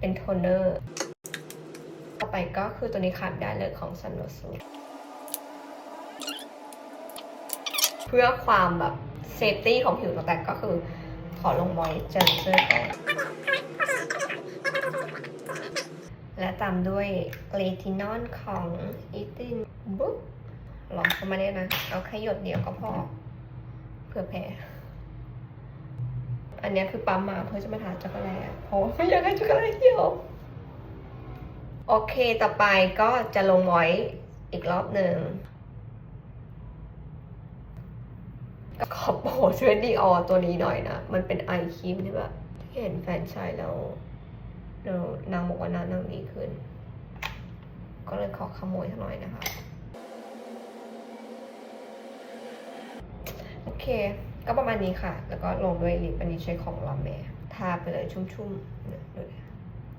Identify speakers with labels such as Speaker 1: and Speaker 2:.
Speaker 1: เป็นโทนเนอร์ ต่อไปก็คือตัวนี้ขาดไม่ได้เลยของซันโนซูเพื่อความแบบเซฟตี้ของผิวตัวแต่ก็คือขอลงมอยเจอร์เจอร์ก่อนและตามด้วยเลทินอลของอีตินบุ๊กลองเข้ามาเนี่ยนะ เอาแค่หยดเดียวก็พอเผื่อแพ้ อันนี้คือปั๊มมาเพื่อจะมาทาช็อกโกแลตเพราะไม่อยากให้ช็อกโกแลตเหี่ยวโอเคต่อไปก็จะลงมอยอีกรอบหนึ่งขอโปรดช่วยดีออตัวนี้หน่อยนะ มันเป็นไอครีมที่แบบเห็นแฟนใช้แล้วแล้วนางบอกว่าน้านางดีขึ้น ก็เลยขอขโมยสักหน่อยนะคะ โอเค ก็ประมาณนี้ค่ะ แล้วก็ลงด้วยลิปอันนี้ใช้ของลอมแมทาไปเลยชุ่มๆเนี่ยดูดิ